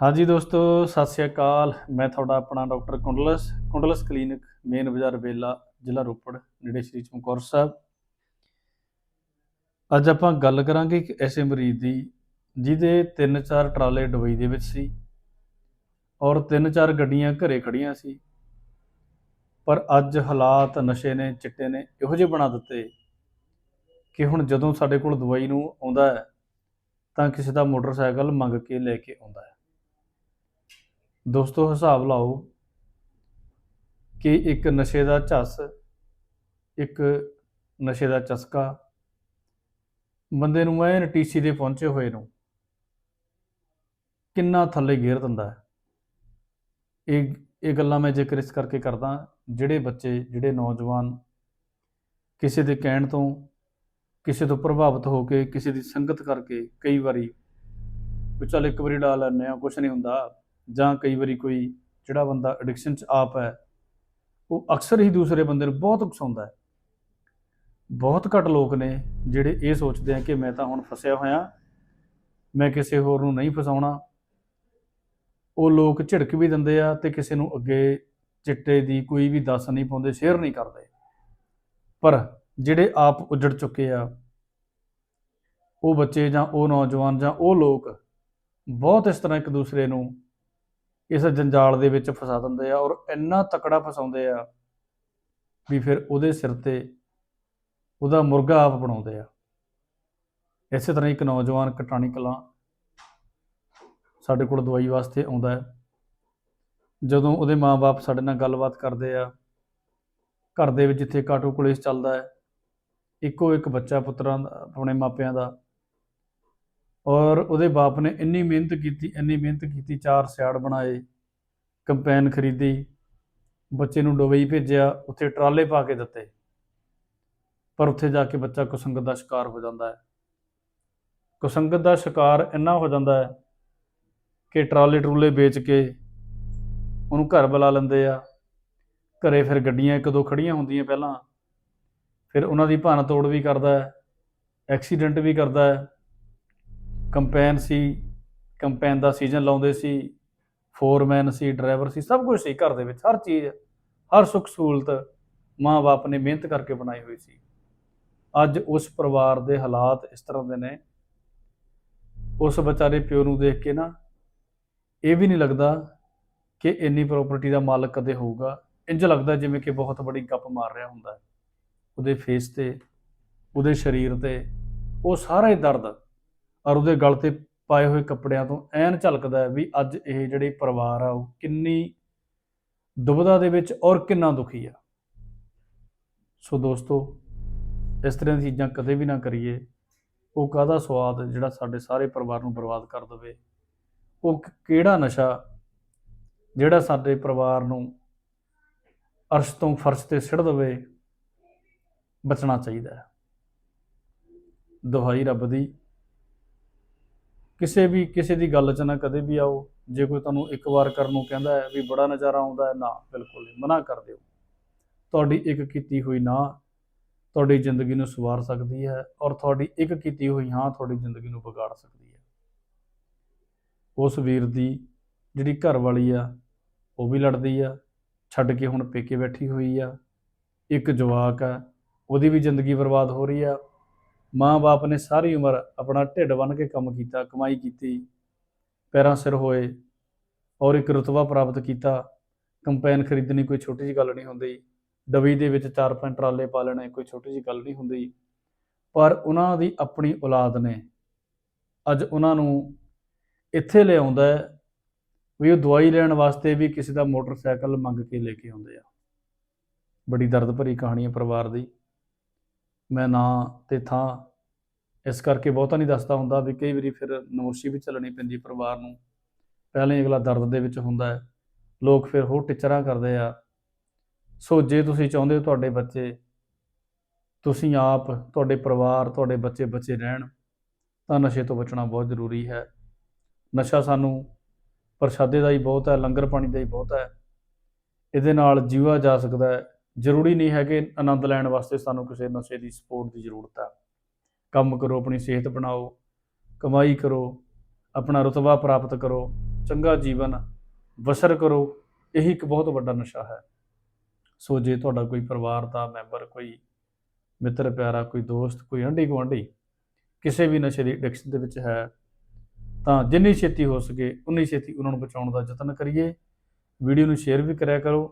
ਹਾਂਜੀ ਦੋਸਤੋ, ਸਤਿ ਸ਼੍ਰੀ ਅਕਾਲ। ਮੈਂ ਤੁਹਾਡਾ ਆਪਣਾ ਡਾਕਟਰ ਕੁੰਡਲਸ ਕੁੰਡਲਸ ਕਲੀਨਿਕ, ਮੇਨ ਬਾਜ਼ਾਰ ਵੇਲਾ, ਜ਼ਿਲ੍ਹਾ ਰੋਪੜ, ਨੇੜੇ ਸ਼੍ਰੀ ਚਮਕੌਰ ਸਾਹਿਬ। ਅੱਜ ਆਪਾਂ ਗੱਲ ਕਰਾਂਗੇ ਇੱਕ ਐਸੇ ਮਰੀਜ਼ ਦੀ, ਜਿਹਦੇ ਤਿੰਨ ਚਾਰ ਟਰਾਲੇ ਦੁਬਈ ਦੇ ਵਿੱਚ ਸੀ ਔਰ ਤਿੰਨ ਚਾਰ ਗੱਡੀਆਂ ਘਰੇ ਖੜੀਆਂ ਸੀ। ਪਰ ਅੱਜ ਹਾਲਾਤ, ਨਸ਼ੇ ਨੇ, ਚਿੱਟੇ ਨੇ ਇਹੋ ਜਿਹੇ ਬਣਾ ਦਿੱਤੇ ਕਿ ਹੁਣ ਜਦੋਂ ਸਾਡੇ ਕੋਲ ਦਵਾਈ ਨੂੰ ਆਉਂਦਾ ਹੈ, ਤਾਂ ਕਿਸੇ ਦਾ ਮੋਟਰਸਾਈਕਲ ਮੰਗ ਕੇ ਲੈ ਕੇ ਆਉਂਦਾ ਹੈ। ਦੋਸਤੋ ਹਿਸਾਬ ਲਾਓ ਕਿ ਇੱਕ ਨਸ਼ੇ ਦਾ ਝੱਸ, ਇੱਕ ਨਸ਼ੇ ਦਾ ਚਸਕਾ, ਬੰਦੇ ਨੂੰ ਐਨ ਟੀਸੀ ਦੇ ਪਹੁੰਚੇ ਹੋਏ ਨੂੰ ਕਿੰਨਾ ਥੱਲੇ ਗੇਰ ਦਿੰਦਾ ਹੈ। ਇਹ ਇਹ ਗੱਲਾਂ ਮੈਂ ਜ਼ਿਕਰ ਇਸ ਕਰਕੇ ਕਰਦਾ, ਜਿਹੜੇ ਬੱਚੇ, ਜਿਹੜੇ ਨੌਜਵਾਨ ਕਿਸੇ ਦੇ ਕਹਿਣ ਤੋਂ, ਕਿਸੇ ਤੋਂ ਪ੍ਰਭਾਵਿਤ ਹੋ ਕੇ, ਕਿਸੇ ਦੀ ਸੰਗਤ ਕਰਕੇ ਕਈ ਵਾਰੀ ਵੀ ਚੱਲ ਇੱਕ ਵਾਰੀ ਲਾ ਲੈਂਦੇ ਆ ਕੁਝ ਨਹੀਂ ਹੁੰਦਾ। ਜਾਂ ਕਈ ਵਾਰੀ ਕੋਈ ਜਿਹੜਾ ਬੰਦਾ ਐਡਿਕਸ਼ਨ 'ਚ ਆਪ ਹੈ, ਉਹ ਅਕਸਰ ਹੀ ਦੂਸਰੇ ਬੰਦੇ ਨੂੰ ਬਹੁਤ ਉਕਸਾਉਂਦਾ ਹੈ। ਬਹੁਤ ਘੱਟ ਲੋਕ ਨੇ ਜਿਹੜੇ ਇਹ ਸੋਚਦੇ ਆ ਕਿ ਮੈਂ ਤਾਂ ਹੁਣ ਫਸਿਆ ਹੋਇਆ, ਮੈਂ ਕਿਸੇ ਹੋਰ ਨੂੰ ਨਹੀਂ ਫਸਾਉਣਾ। ਉਹ ਲੋਕ ਝਿੜਕ ਵੀ ਦਿੰਦੇ ਆ ਤੇ ਕਿਸੇ ਨੂੰ ਅੱਗੇ ਚਿੱਟੇ ਦੀ ਕੋਈ ਵੀ ਦੱਸ ਨਹੀਂ ਪਾਉਂਦੇ, ਸ਼ੇਅਰ ਨਹੀਂ ਕਰਦੇ। ਪਰ ਜਿਹੜੇ ਆਪ ਉੱਜੜ ਚੁੱਕੇ ਆ, ਉਹ ਬੱਚੇ ਜਾਂ ਉਹ ਨੌਜਵਾਨ ਜਾਂ ਉਹ ਲੋਕ ਬਹੁਤ ਇਸ ਤਰ੍ਹਾਂ ਇੱਕ ਦੂਸਰੇ ਨੂੰ ਇਸ ਜੰਜਾਲ ਦੇ ਵਿੱਚ ਫਸਾ ਦਿੰਦੇ ਆ ਔਰ ਇੰਨਾ ਤਕੜਾ ਫਸਾਉਂਦੇ ਆ ਵੀ ਫਿਰ ਉਹਦੇ ਸਿਰ ਤੇ ਉਹਦਾ ਮੁਰਗਾ ਆਪ ਬਣਾਉਂਦੇ ਆ। ਇਸੇ ਤਰ੍ਹਾਂ ਇੱਕ ਨੌਜਵਾਨ ਕਟਾਣੀ ਕਲਾਂ ਸਾਡੇ ਕੋਲ ਦਵਾਈ ਵਾਸਤੇ ਆਉਂਦਾ ਹੈ। ਜਦੋਂ ਉਹਦੇ ਮਾਪੇ ਸਾਡੇ ਨਾਲ ਗੱਲਬਾਤ ਕਰਦੇ ਆ, ਘਰ ਦੇ ਵਿੱਚ ਜਿੱਥੇ ਕਾਟੋ ਕਲੇਸ਼ ਚੱਲਦਾ ਹੈ, ਇੱਕੋ ਇੱਕ ਬੱਚਾ ਪੁੱਤਰਾਂ ਦਾ, ਆਪਣੇ ਮਾਪਿਆਂ ਦਾ ਔਰ ਉਹਦੇ ਬਾਪ ਨੇ ਇੰਨੀ ਮਿਹਨਤ ਕੀਤੀ, ਇੰਨੀ ਮਿਹਨਤ ਕੀਤੀ, ਚਾਰ ਸਿਆੜ ਬਣਾਏ, ਕੰਪੈਨ ਖਰੀਦੀ, ਬੱਚੇ ਨੂੰ ਦੁਬਈ ਭੇਜਿਆ, ਉੱਥੇ ਟਰਾਲੇ ਪਾ ਕੇ ਦਿੱਤੇ। ਪਰ ਉੱਥੇ ਜਾ ਕੇ ਬੱਚਾ ਕੁਸੰਗਤ ਦਾ ਸ਼ਿਕਾਰ ਹੋ ਜਾਂਦਾ ਹੈ। ਕੁਸੰਗਤ ਦਾ ਸ਼ਿਕਾਰ ਇੰਨਾ ਹੋ ਜਾਂਦਾ ਹੈ ਕਿ ਟਰਾਲੇ ਟਰੂਲੇ ਵੇਚ ਕੇ ਉਹਨੂੰ ਘਰ ਬੁਲਾ ਲੈਂਦੇ ਆ। ਘਰੇ ਫਿਰ ਗੱਡੀਆਂ ਇੱਕ ਦੋ ਖੜੀਆਂ ਹੁੰਦੀਆਂ ਪਹਿਲਾਂ। ਫਿਰ ਉਹਨਾਂ ਦੀ ਭੰਨ ਤੋੜ ਵੀ ਕਰਦਾ ਹੈ, ਐਕਸੀਡੈਂਟ ਵੀ ਕਰਦਾ ਹੈ। ਕੰਪੈਨ ਸੀ, ਕੰਪੈਨ ਦਾ ਸੀਜ਼ਨ ਲਾਉਂਦੇ ਸੀ, ਫੋਰਮੈਨ ਸੀ, ਡਰਾਈਵਰ ਸੀ, ਸਭ ਕੁਝ ਸੀ ਘਰ ਦੇ ਵਿੱਚ, ਹਰ ਚੀਜ਼, ਹਰ ਸੁੱਖ ਸਹੂਲਤ ਮਾਂ-ਬਾਪ ਨੇ ਮਿਹਨਤ ਕਰਕੇ ਬਣਾਈ ਹੋਈ ਸੀ। ਅੱਜ ਉਸ ਪਰਿਵਾਰ ਦੇ ਹਾਲਾਤ ਇਸ ਤਰ੍ਹਾਂ ਦੇ ਨੇ। ਉਸ ਵਿਚਾਰੇ ਪਿਓ ਨੂੰ ਦੇਖ ਕੇ ਨਾ ਇਹ ਵੀ ਨਹੀਂ ਲੱਗਦਾ ਕਿ ਇੰਨੀ ਪ੍ਰਾਪਰਟੀ ਦਾ ਮਾਲਕ ਕਦੇ ਹੋਊਗਾ। ਇੰਜ ਲੱਗਦਾ ਜਿਵੇਂ ਕਿ ਬਹੁਤ ਬੜੀ ਗੱਪ ਮਾਰ ਰਿਹਾ ਹੁੰਦਾ। ਉਹਦੇ ਫੇਸ ਤੇ, ਉਹਦੇ ਸਰੀਰ ਤੇ, ਉਹ ਸਾਰਾ ਹੀ ਦਰਦ ਔਰ ਉਹਦੇ ਗਲ ਤੇ ਪਾਏ ਹੋਏ ਕੱਪੜਿਆਂ ਤੋਂ ਐਨ ਝਲਕਦਾ ਵੀ ਅੱਜ ਇਹ ਜਿਹੜੇ ਪਰਿਵਾਰ ਆ, ਉਹ ਕਿੰਨੀ ਦੁਬਦਾ ਦੇ ਵਿੱਚ ਔਰ ਕਿੰਨਾ ਦੁਖੀ ਆ। ਸੋ ਦੋਸਤੋ, ਇਸ ਤਰ੍ਹਾਂ ਦੀਆਂ ਚੀਜ਼ਾਂ ਕਦੇ ਵੀ ਨਾ ਕਰੀਏ। ਉਹ ਕਾਹਦਾ ਸਵਾਦ ਜਿਹੜਾ ਸਾਡੇ ਸਾਰੇ ਪਰਿਵਾਰ ਨੂੰ ਬਰਬਾਦ ਕਰ ਦਵੇ? ਉਹ ਕਿਹੜਾ ਨਸ਼ਾ ਜਿਹੜਾ ਸਾਡੇ ਪਰਿਵਾਰ ਨੂੰ ਅਰਸ਼ ਤੋਂ ਫਰਸ਼ ਤੇ ਸਿੜ ਦਵੇ? ਬਚਣਾ ਚਾਹੀਦਾ ਹੈ। ਦੁਹਾਈ ਰੱਬ ਦੀ ਕਿਸੇ ਵੀ ਕਿਸੇ ਦੀ ਗੱਲ 'ਚ ਨਾ ਕਦੇ ਵੀ ਆਓ। ਜੇ ਕੋਈ ਤੁਹਾਨੂੰ ਇੱਕ ਵਾਰ ਕਰਨ ਨੂੰ ਕਹਿੰਦਾ ਹੈ ਵੀ ਬੜਾ ਨਜ਼ਾਰਾ ਆਉਂਦਾ ਹੈ, ਨਾ, ਬਿਲਕੁਲ ਨਹੀਂ, ਮਨਾ ਕਰ ਦਿਓ। ਤੁਹਾਡੀ ਇੱਕ ਕੀਤੀ ਹੋਈ ਨਾ ਤੁਹਾਡੀ ਜ਼ਿੰਦਗੀ ਨੂੰ ਸਵਾਰ ਸਕਦੀ ਹੈ ਔਰ ਤੁਹਾਡੀ ਇੱਕ ਕੀਤੀ ਹੋਈ ਹਾਂ ਤੁਹਾਡੀ ਜ਼ਿੰਦਗੀ ਨੂੰ ਵਿਗਾੜ ਸਕਦੀ ਹੈ। ਉਸ ਵੀਰ ਦੀ ਜਿਹੜੀ ਘਰ ਵਾਲੀ ਆ, ਉਹ ਵੀ ਲੜਦੀ ਆ, ਛੱਡ ਕੇ ਹੁਣ ਪੇਕੇ ਬੈਠੀ ਹੋਈ ਆ। ਇੱਕ ਜਵਾਕ ਆ, ਉਹਦੀ ਵੀ ਜ਼ਿੰਦਗੀ ਬਰਬਾਦ ਹੋ ਰਹੀ ਆ ਮਾਂ-ਬਾਪ ਨੇ ਸਾਰੀ ਉਮਰ ਆਪਣਾ ਢਿੱਡ ਬੰਨ੍ਹ ਕੇ ਕੰਮ ਕੀਤਾ, ਕਮਾਈ ਕੀਤੀ, ਪੈਰਾਂ ਸਿਰ ਹੋਏ ਔਰ ਇੱਕ ਰੁਤਬਾ ਪ੍ਰਾਪਤ ਕੀਤਾ। ਕੰਪੈਨ ਖਰੀਦਣੀ ਕੋਈ ਛੋਟੀ ਜਿਹੀ ਗੱਲ ਨਹੀਂ ਹੁੰਦੀ। ਡਬੀ ਦੇ ਵਿੱਚ ਚਾਰ ਪੰਜ ਟਰਾਲੇ ਪਾ ਲੈਣੇ ਕੋਈ ਛੋਟੀ ਜਿਹੀ ਗੱਲ ਨਹੀਂ ਹੁੰਦੀ। ਪਰ ਉਹਨਾਂ ਦੀ ਆਪਣੀ ਔਲਾਦ ਨੇ ਅੱਜ ਉਹਨਾਂ ਨੂੰ ਇੱਥੇ ਲਿਆਉਂਦਾ ਵੀ ਉਹ ਦਵਾਈ ਲੈਣ ਵਾਸਤੇ ਵੀ ਕਿਸੇ ਦਾ ਮੋਟਰਸਾਈਕਲ ਮੰਗ ਕੇ ਲੈ ਕੇ ਆਉਂਦੇ ਆ। ਬੜੀ ਦਰਦ ਭਰੀ ਕਹਾਣੀ ਹੈ ਪਰਿਵਾਰ ਦੀ। ਮੈਂ ਨਾਂ ਤੇ ਥਾਂ ਇਸ ਕਰਕੇ ਬਹੁਤਾ ਨਹੀਂ ਦੱਸਦਾ ਹੁੰਦਾ ਵੀ ਕਈ ਵਾਰੀ ਫਿਰ ਨਮੋਸ਼ੀ ਵੀ ਚੱਲਣੀ ਪੈਂਦੀ ਪਰਿਵਾਰ ਨੂੰ। ਪਹਿਲਾਂ ਹੀ ਅਗਲਾ ਦਰਦ ਦੇ ਵਿੱਚ ਹੁੰਦਾ ਹੈ। ਲੋਕ ਫਿਰ ਹੋਰ ਟਿਚਰਾਂ ਕਰਦੇ ਆ। ਸੋ ਜੇ ਤੁਸੀਂ ਚਾਹੁੰਦੇ ਹੋ ਤੁਹਾਡੇ ਬੱਚੇ, ਤੁਸੀਂ ਆਪ, ਤੁਹਾਡੇ ਪਰਿਵਾਰ, ਤੁਹਾਡੇ ਬੱਚੇ ਬੱਚੇ ਰਹਿਣ, ਤਾਂ ਨਸ਼ੇ ਤੋਂ ਬਚਣਾ ਬਹੁਤ ਜ਼ਰੂਰੀ ਹੈ। ਨਸ਼ਾ ਸਾਨੂੰ ਪ੍ਰਸ਼ਾਦੇ ਦਾ ਹੀ ਬਹੁਤ ਹੈ, ਲੰਗਰ ਪਾਣੀ ਦਾ ਹੀ ਬਹੁਤ ਹੈ। ਇਹਦੇ ਨਾਲ ਜੀਵਾ ਜਾ ਸਕਦਾ ਹੈ। ਜ਼ਰੂਰੀ ਨਹੀਂ ਹੈ ਕਿ ਆਨੰਦ ਲੈਣ ਵਾਸਤੇ ਸਾਨੂੰ ਕਿਸੇ ਨਸ਼ੇ ਦੀ ਸਪੋਰਟ ਦੀ ਜ਼ਰੂਰਤ ਹੈ। ਕੰਮ ਕਰੋ, ਆਪਣੀ ਸਿਹਤ ਬਣਾਓ, ਕਮਾਈ ਕਰੋ, ਆਪਣਾ ਰੁਤਬਾ ਪ੍ਰਾਪਤ ਕਰੋ, ਚੰਗਾ ਜੀਵਨ ਬਸਰ ਕਰੋ, ਇਹੀ ਇੱਕ ਬਹੁਤ ਵੱਡਾ ਨਸ਼ਾ ਹੈ। ਸੋ ਜੇ ਤੁਹਾਡਾ ਕੋਈ ਪਰਿਵਾਰ ਦਾ ਮੈਂਬਰ, ਕੋਈ ਮਿੱਤਰ, ਪਿਆਰਾ, ਕੋਈ ਦੋਸਤ, ਕੋਈ ਆਂਢੀ ਗੁਆਂਢੀ ਕਿਸੇ ਵੀ ਨਸ਼ੇ ਦੀ ਐਡਿਕਸ਼ਨ ਦੇ ਵਿੱਚ ਹੈ, ਤਾਂ ਜਿੰਨੀ ਛੇਤੀ ਹੋ ਸਕੇ ਉਨੀ ਛੇਤੀ ਉਹਨਾਂ ਨੂੰ ਬਚਾਉਣ ਦਾ ਯਤਨ ਕਰੀਏ। ਵੀਡੀਓ ਨੂੰ ਸ਼ੇਅਰ ਵੀ ਕਰਿਆ ਕਰੋ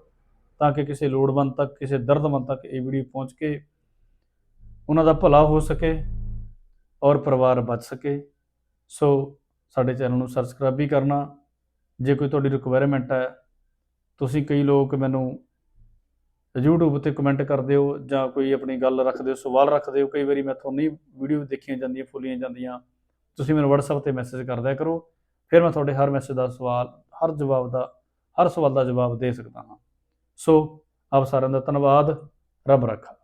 ਤਾਂ ਕਿ ਕਿਸੇ ਲੋੜਵੰਦ ਤੱਕ, ਕਿਸੇ ਦਰਦਮੰਦ ਤੱਕ ਇਹ ਵੀਡੀਓ ਪਹੁੰਚ ਕੇ ਉਹਨਾਂ ਦਾ ਭਲਾ ਹੋ ਸਕੇ। ਔਰ ਪਰਿਵਾਰ ਬਚ ਸਕੇ। ਸੋ ਸਾਡੇ ਚੈਨਲ ਨੂੰ ਸਬਸਕ੍ਰਾਈਬ ਵੀ ਕਰਨਾ। ਜੇ ਕੋਈ ਤੁਹਾਡੀ ਰਿਕੁਆਇਰਮੈਂਟ ਹੈ, ਤੁਸੀਂ ਕਈ ਲੋਕ ਮੈਨੂੰ YouTube ਤੇ ਕਮੈਂਟ ਕਰਦੇ ਹੋ ਜਾਂ ਕੋਈ ਆਪਣੀ ਗੱਲ ਰੱਖਦੇ ਹੋ, ਸਵਾਲ ਰੱਖਦੇ ਹੋ, ਕਈ ਵਾਰੀ ਮੈਥੋਂ ਨਹੀਂ ਵੀਡੀਓ ਦੇਖੀਆਂ ਜਾਂਦੀਆਂ, ਫੁੱਲੀਆਂ ਜਾਂਦੀਆਂ, ਤੁਸੀਂ ਮੈਨੂੰ WhatsApp ਤੇ ਮੈਸੇਜ ਕਰਦਿਆ ਕਰੋ। ਫਿਰ ਮੈਂ ਤੁਹਾਡੇ ਹਰ ਮੈਸੇਜ ਦਾ ਸਵਾਲ, ਹਰ ਜਵਾਬ ਦਾ, ਹਰ ਸਵਾਲ ਦਾ ਜਵਾਬ ਦੇ ਸਕਦਾ ਹਾਂ। ਸੋ ਆਪ ਸਾਰਿਆਂ ਦਾ ਧੰਨਵਾਦ, ਰੱਬ ਰੱਖਾ।